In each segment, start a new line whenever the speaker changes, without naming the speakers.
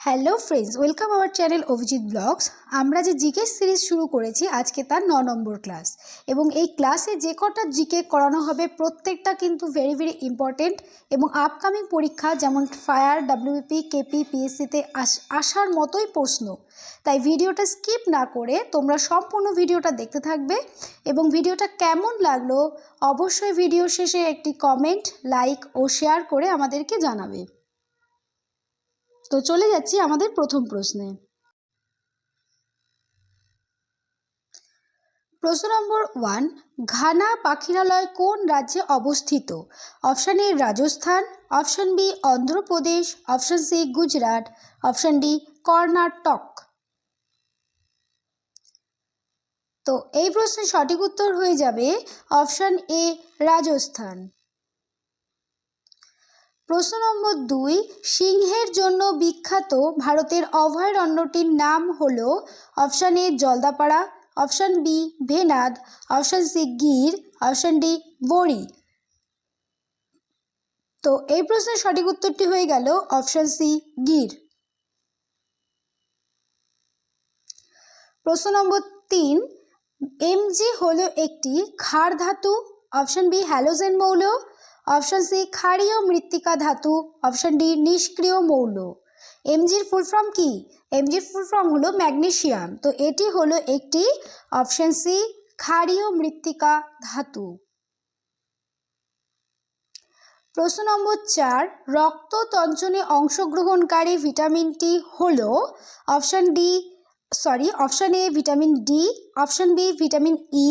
Hello friends welcome our channel Abhijit blogs আমরা যে GK series শুরু করেছি, আজকে তার ন নম্বর ক্লাস এবং এই ক্লাসে যে কটা জিকে করানো হবে, প্রত্যেকটা কিন্তু ভেরি ভেরি ইম্পর্টেন্ট এবং আপকামিং পরীক্ষা যেমন ফায়ার ডাব্লিউপি কেপি পিএসসিতে আসার মতোই প্রশ্ন। তাই ভিডিওটা স্কিপ না করে তোমরা সম্পূর্ণ ভিডিওটা দেখতে থাকবে এবং ভিডিওটা কেমন লাগল অবশ্যই ভিডিও শেষে একটি কমেন্ট লাইক ও শেয়ার করে আমাদেরকে জানাবে। তো চলে যাচ্ছি আমাদের প্রথম প্রশ্নে। প্রশ্ন নম্বর ওয়ান, ঘানা পাখিরালয় কোন রাজ্যে অবস্থিত? Option A Rajasthan, option B Andhra Pradesh, option C Gujarat, option D Karnataka. তো এই প্রশ্নের সঠিক উত্তর হয়ে যাবে অপশান এ রাজস্থান। প্রশ্ন নম্বর দুই, সিংহের জন্য বিখ্যাত ভারতের অভয়ারণ্যটির নাম হল option A Jaldapara, option B Venad, option C Gir, option D Bori. তো এই প্রশ্নের সঠিক উত্তরটি হয়ে গেল অপশান সি গির। প্রশ্ন নম্বর তিন, এমজি হলো একটি ক্ষার ধাতু, অপশান বি হ্যালোজেন মৌল অপশান সি ক্ষারীয় মৃত্তিকা ধাতু অপশান ডি নিষ্ক্রিয় মৌল এমজির ফুল ফর্ম কি? এমজির ফুল ফর্ম হলো ম্যাগনেশিয়াম তো এটি হলো একটি অপশান সি ক্ষারীয় মৃত্তিকা ধাতু প্রশ্ন নম্বর চার, রক্ত তঞ্চনে অংশগ্রহণকারী ভিটামিনটি হল option D sorry option A vitamin D option B vitamin E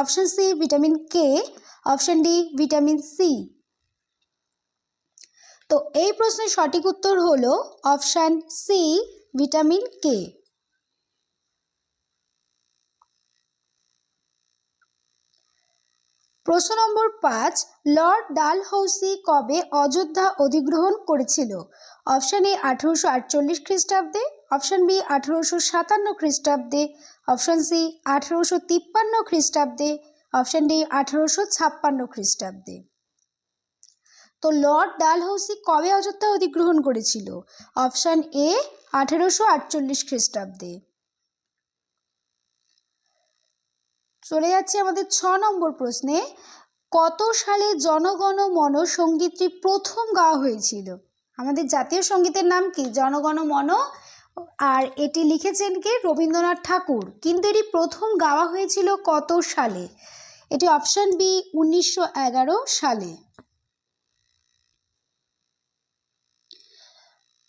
option C vitamin K option D vitamin C তো এই প্রশ্নের সঠিক উত্তর হল অপশান সি, ভিটামিন কে। প্রশ্ন নম্বর পাঁচ, লর্ড ডালহৌসি কবে অযোধ্যা অধিগ্রহণ করেছিল? অপশান এ, আঠেরোশো আটচল্লিশ খ্রিস্টাব্দে, অপশান বি, আঠেরোশো সাতান্ন খ্রিস্টাব্দে, অপশান সি, আঠেরোশো তিপ্পান্ন খ্রিস্টাব্দে, অপশান ডি, আঠেরোশো ছাপ্পান্ন খ্রিস্টাব্দে। তো লর্ড ডালহৌসি কবে অযোধ্যা অধিগ্রহণ করেছিল? অপশান এ, আঠেরোশো আটচল্লিশ খ্রিস্টাব্দে। চলে যাচ্ছে আমাদের ছ নম্বর প্রশ্নে। কত সালে জনগণ মন সঙ্গীতটি প্রথম গাওয়া হয়েছিল? আমাদের জাতীয় সঙ্গীতের নাম কি? জনগণ মন। আর এটি লিখেছেন কে? রবীন্দ্রনাথ ঠাকুর। কিন্তু এটি প্রথম গাওয়া হয়েছিল কত সালে? এটি অপশান বি, উনিশশো এগারো সালে।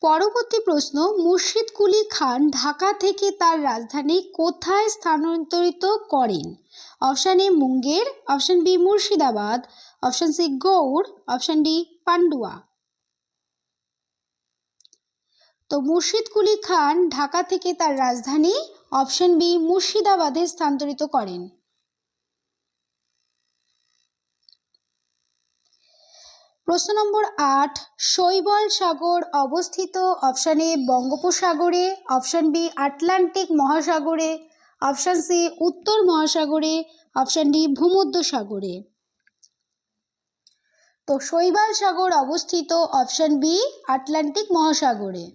পরবর্তী প্রশ্ন, মুর্শিদ কুলি খান ঢাকা থেকে তার রাজধানী কোথায় স্থানান্তরিত করেন? Option A Munger, option B Murshidabad, option C Gaur, option D Pandua. তো মুর্শিদ কুলি খান ঢাকা থেকে তার রাজধানী, অপশান বি মুর্শিদাবাদে স্থানান্তরিত করেন। প্রশ্ন নম্বর আট, শৈবল সাগর অবস্থিত অপশান এ বঙ্গোপসাগরে, অপশান বি আটলান্টিক মহাসাগরে, অপশান সি উত্তর মহাসাগরে, অপশান ডি ভূমধ্য সাগরে তো শৈবাল সাগর অবস্থিত অপশান বি আটলান্টিক মহাসাগরে।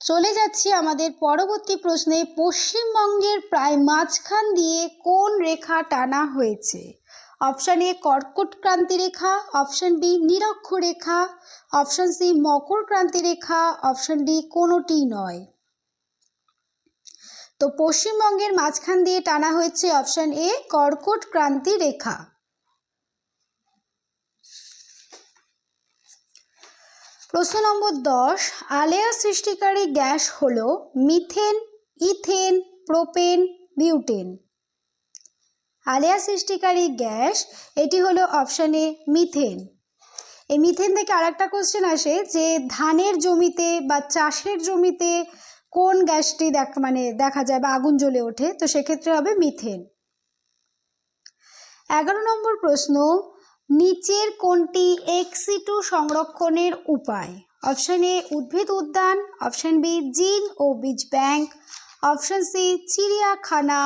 চলে যাচ্ছি আমাদের পরবর্তী প্রশ্নে, পশ্চিমবঙ্গের প্রায় মাঝখান দিয়ে কোন রেখা টানা হয়েছে? অপশান এ কর্কট ক্রান্তি রেখা অপশান বি নিরক্ষরেখা অপশান সি মকর ক্রান্তি রেখা অপশান ডি কোনোটি নয় তো পশ্চিমবঙ্গের মাঝখান দিয়ে টানা হয়েছে অপশান এ কর্কট ক্রান্তি রেখা প্রশ্ন নম্বর দশ, আলেয়া সৃষ্টিকারী গ্যাস হল মিথেন, ইথেন, প্রোপেন, বিউটেন। আলেয়া সৃষ্টিকারী গ্যাস, এটি হলো অপশানে মিথেন এই মিথেন থেকে আরেকটা কোশ্চেন আসে যে ধানের জমিতে বা চাষের জমিতে কোন গ্যাসটি দেখ মানে দেখা যায় বা আগুন জ্বলে ওঠে, তো সেক্ষেত্রে হবে মিথেন এগারো নম্বর প্রশ্ন, নিচের কোনটি এক্সিটু সংরক্ষণের উপায়? অপশান এ উদ্ভিদ উদ্যান অপশান বি জিন ও বীজ ব্যাংক অপশান সি চিড়িয়াখানা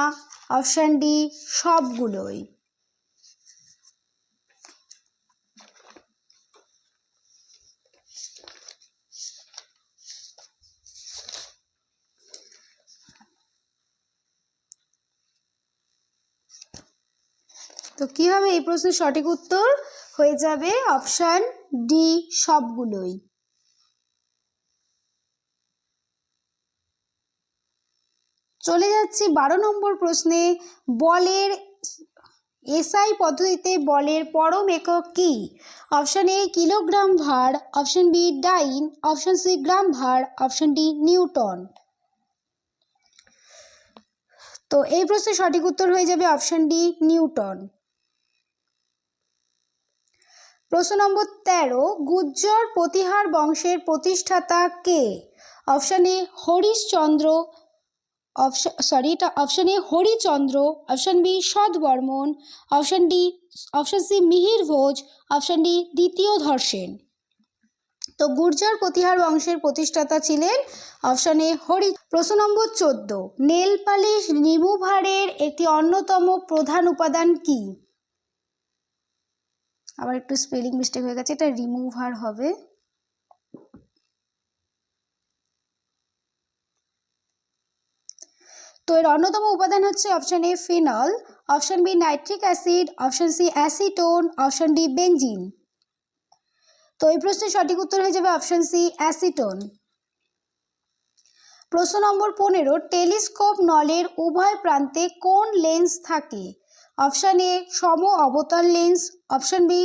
অপশান ডি সবগুলোই। তো কীভাবে হবে এই প্রশ্নের সঠিক উত্তর হয়ে যাবে? অপশান ডি সবগুলোই। চলে যাচ্ছি বারো নম্বর প্রশ্নে। বলের এসআই পদ্ধতিতে বলের পরম একক কি? অপশন এ, কিলোগ্রাম ভার। Option B, dyne. Option C, gram ভার। Option D, newton. তো এই প্রশ্নের সঠিক উত্তর হয়ে যাবে অপশন ডি, নিউটন। প্রশ্ন নম্বর তেরো, গুজ্জর প্রতিহার বংশের প্রতিষ্ঠাতা কে? Option A, Harishchandra option sorry এটা option A Harichandra option B Sadvarman option D option C Mihir Bhoj option D দ্বিতীয় ধর্ষেন তো গুর্জর প্রতিহার বংশের প্রতিষ্ঠাতা ছিলেন অপশন এ হরি, প্রশ্ন নম্বর চোদ্দ নেল পালিশ রিমুভারের একটি অন্যতম প্রধান উপাদান কি? আবার একটু স্পেলিং মিস্টেক হয়ে গেছে, এটা রিমুভার হবে। তো এর অন্যতম উপাদান হচ্ছে option A phenol, option B nitric acid, option C acetone, option D benzene তো এই প্রশ্নের সঠিক উত্তর হয়ে যাবে অপশন সি অ্যাসিটোন। প্রশ্ন নম্বর পনেরো, টেলিস্কোপ নলের উভয় প্রান্তে কোন লেন্স থাকে? অপশন এ সম অবতল লেন্স, অপশন বি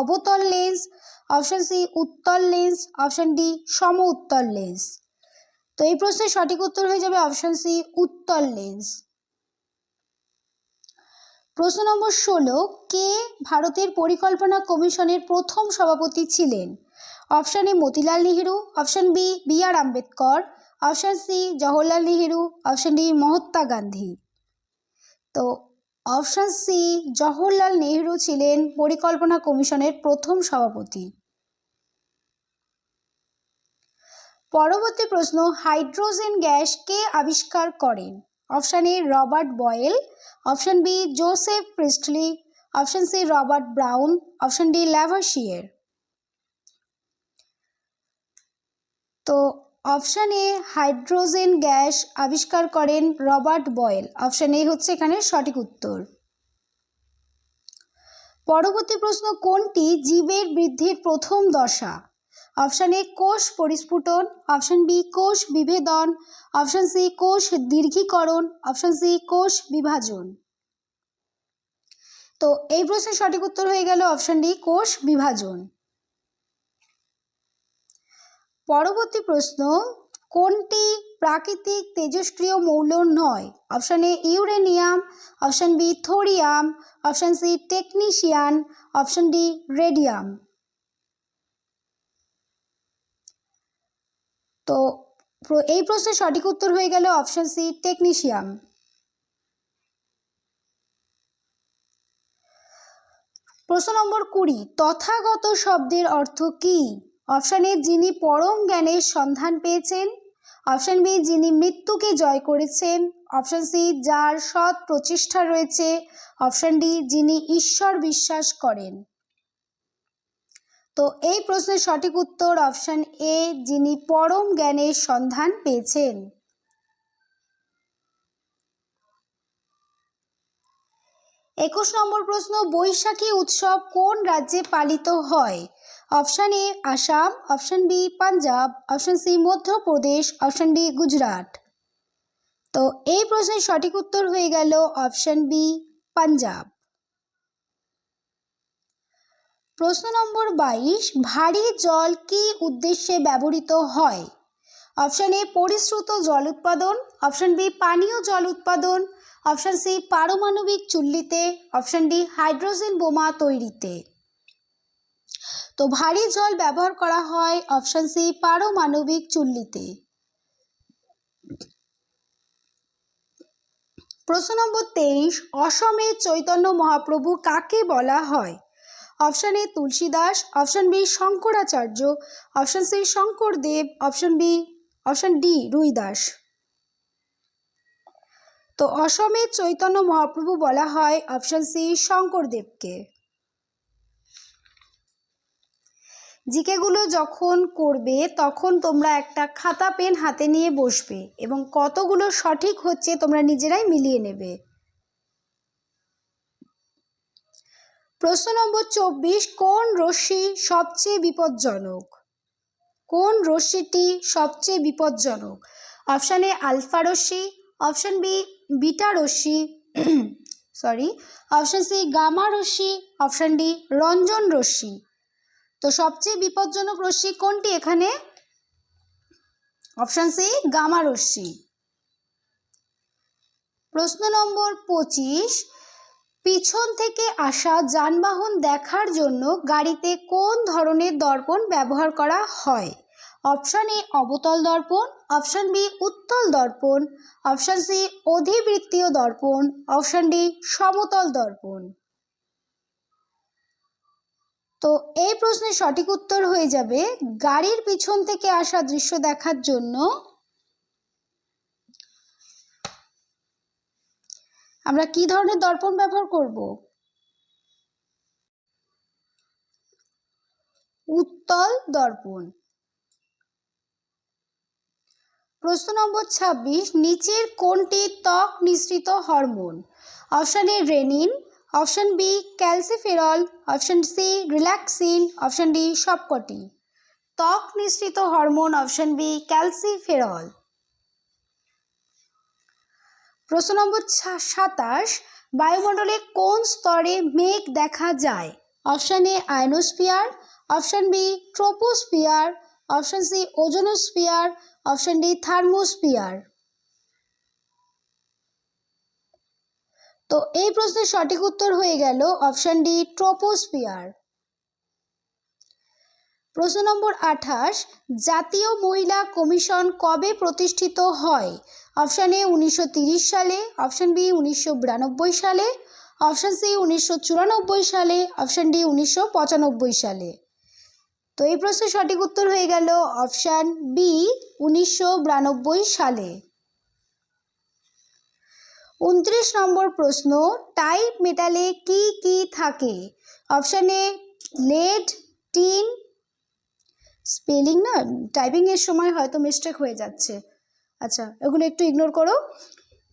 অবতল লেন্স, অপশন সি উত্তল লেন্স, অপশন ডি সম উত্তল লেন্স। তো এই প্রশ্নের সঠিক উত্তর হয়ে যাবে অপশন সি উত্তল লেন্স প্রশ্ন নম্বর ষোলো, কে ভারতের পরিকল্পনা কমিশনের প্রথম সভাপতি ছিলেন? Option A Motilal Nehru option B B R Ambedkar option C Jawaharlal Nehru option D Mahatma Gandhi. তো অপশন সি জওহরলাল নেহেরু ছিলেন পরিকল্পনা কমিশনের প্রথম সভাপতি। পরবর্তী প্রশ্ন, হাইড্রোজেন গ্যাস কে আবিষ্কার করেন option A, Robert Boyle. Option B, Joseph Priestley. Option C, Robert Brown. Option D Lavoisier তো, অপশান এ, হাইড্রোজেন গ্যাস আবিষ্কার করেন রবার্ট বয়েল। অপশান এ হচ্ছে এখানে সঠিক উত্তর। পরবর্তী প্রশ্ন, কোনটি জীবের বৃদ্ধির প্রথম দশা? অপশান এ কোষ পরিস্ফুটন। অপশান বি কোষ বিভেদন। অপশান সি কোষ দীর্ঘীকরণ। অপশান সি কোষ বিভাজন। তো এই প্রশ্নের সঠিক উত্তর হয়ে গেল অপশান ডি কোষ বিভাজন। পরবর্তী প্রশ্ন, কোনটি প্রাকৃতিক তেজস্ক্রিয় মৌল নয়? Option A uranium. Option B thorium. Option C technician. Option D radium. তো এই প্রশ্নের সঠিক উত্তর হয়ে গেল অপশন সি টেকনিশিয়াম প্রশ্ন নম্বর কুড়ি, তথাগত শব্দের অর্থ কি? অপশান এ যিনি পরম জ্ঞানের সন্ধান পেয়েছেন। অপশান বি যিনি মৃত্যুকে জয় করেছেন। অপশান সি যার সৎ প্রচেষ্টা রয়েছে। অপশান ডি যিনি ঈশ্বর বিশ্বাস করেন। তো এই প্রশ্নের সঠিক উত্তর অপশান এ যিনি পরম জ্ঞানের সন্ধান পেয়েছেন। একুশ নম্বর প্রশ্ন, বৈশাখী উৎসব কোন রাজ্যে পালিত হয়? Option A Assam, option B Punjab, option C Madhya Pradesh, option D Gujarat. তো এই প্রশ্নের সঠিক উত্তর হয়ে গেল অপশান বি পাঞ্জাব। প্রশ্ন নম্বর বাইশ, ভারী জল কি উদ্দেশ্যে ব্যবহৃত হয়? অপশান এ, পরিশ্রুত জল উৎপাদন। অপশান বি, পানীয় জল উৎপাদন। অপশান সি, পারমাণবিক চুল্লিতে। অপশান ডি, হাইড্রোজেন বোমা তৈরিতে। তো ভারী জল ব্যবহার করা হয় অপশান সি, পারমাণবিক চুল্লিতে। প্রশ্ন নম্বর তেইশ অসমের চৈতন্য মহাপ্রভু কাকে বলা হয়? Option A Tulsi Das, option B Shankaracharya, option C Shankardev, option B, option D Rui Das তো অসমের চৈতন্য মহাপ্রভু বলা হয় অপশান সি শঙ্করদেবকে। জিকেগুলো যখন করবে, তখন তোমরা একটা খাতা, পেন হাতে নিয়ে বসবে এবং কতগুলো সঠিক হচ্ছে তোমরা নিজেরাই মিলিয়ে নেবে। প্রশ্ন নম্বর চব্বিশ, কোন রশ্মি সবচেয়ে বিপজ্জনক? কোন রশ্মিটি সবচেয়ে বিপজ্জনক? অপশান এ আলফা রশ্মি, অপশান বি বিটা রশ্মি, সরি, অপশান সি গামা রশ্মি, অপশান ডি রঞ্জন রশ্মি। তো সবচেয়ে বিপজ্জনক রশ্মি কোনটি এখানে? অপশান সি গামা রশ্মি। প্রশ্ন নম্বর পঁচিশ পিছন থেকে আসা যানবাহন দেখার জন্য গাড়িতে কোন ধরনের দর্পণ ব্যবহার করা হয়? অপশান এ অবতল দর্পণ, অপশান বি উত্তল দর্পণ, অপশান সি অধিবৃত্তীয় দর্পণ, অপশান ডি সমতল দর্পণ। তো এই প্রশ্নের সঠিক উত্তর হয়ে যাবে, গাড়ির পিছন থেকে আসা দৃশ্য দেখার জন্য আমরা কি ধরনের দর্পণ ব্যবহার করব? উত্তল দর্পণ। প্রশ্ন নম্বর ছাব্বিশ, নিচের কোনটি ত্বক নিঃসৃত hormone? Option A renin, option B calciferol, option C relaxin, option D সবকটি। ত্বক নিঃসৃত হরমোন, অপশান বি ক্যালসিফেরল। প্রশ্ন নম্বর সাতাশ, বায়ুমণ্ডলে কোন স্তরে মেঘ দেখা যায়? Option A ionosphere option B, troposphere, option C, ozonosphere, option D, thermosphere. তো এই প্রশ্নের সঠিক উত্তর হয়ে গেল অপশান ডি, ট্রোপোস্ফিয়ার। প্রশ্ন নম্বর আঠাশ, জাতীয় মহিলা কমিশন কবে প্রতিষ্ঠিত হয়? অপশান এ উনিশশো সালে অপশান বি উনিশশো বিরানব্বই সালে অপশান সি উনিশশো চুরানব্বই সালে অপশান ডি উনিশশো পঁচানব্বই সালে। তো এই প্রশ্নের সঠিক উত্তর হয়ে গেল অপশান বি উনিশশো বিরানব্বই সালে। উনত্রিশ নম্বর প্রশ্ন টাইপ মেটালে কি কি থাকে? Option A lead tin spelling না টাইপিংয়ের সময় হয়তো মিস্টেক হয়ে যাচ্ছে। আচ্ছা এগুলো একটু ইগনোর করো।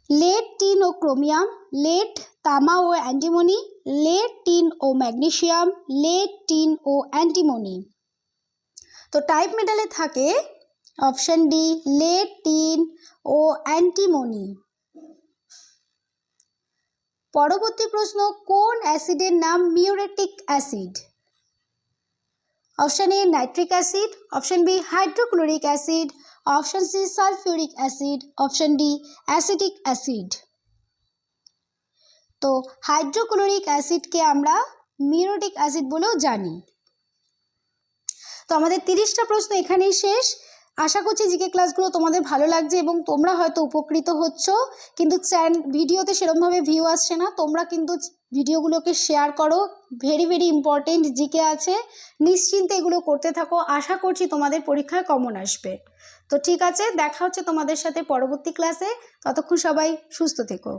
লেড টিন ও ক্রোমিয়াম লেড তামা ও অ্যান্টিমনি লেড টিন ও ম্যাগনেশিয়াম লেড টিন ও অ্যান্টিমনি তো টাইপ মেটালে থাকে অপশান ডি লেড টিন ও অ্যান্টিমনি পরবর্তী প্রশ্ন, কোন অ্যাসিডের নাম muriatic acid option A nitric acid option B hydrochloric acid option C sulphuric acid option D acidic acid তো হাইড্রোক্লোরিক অ্যাসিডকে আমরা মিউরেটিক অ্যাসিড বলেও জানি। তো আমাদের তিরিশটা প্রশ্ন এখানেই শেষ। আশা করছি জিকে ক্লাসগুলো তোমাদের ভালো লাগছে এবং তোমরা হয়তো উপকৃত হচ্ছ, কিন্তু চ্যান ভিডিওতে সেরমভাবে ভিউ আসছে না। তোমরা কিন্তু ভিডিওগুলোকে শেয়ার করো। ভেরি ভেরি ইম্পর্টেন্ট জিকে আছে। নিশ্চিন্তে এগুলো করতে থাকো। আশা করছি তোমাদের পরীক্ষায় কমন আসবে। তো ঠিক আছে দেখা হচ্ছে তোমাদের সাথে পরবর্তী ক্লাসে ততক্ষণ সবাই সুস্থ থেকো।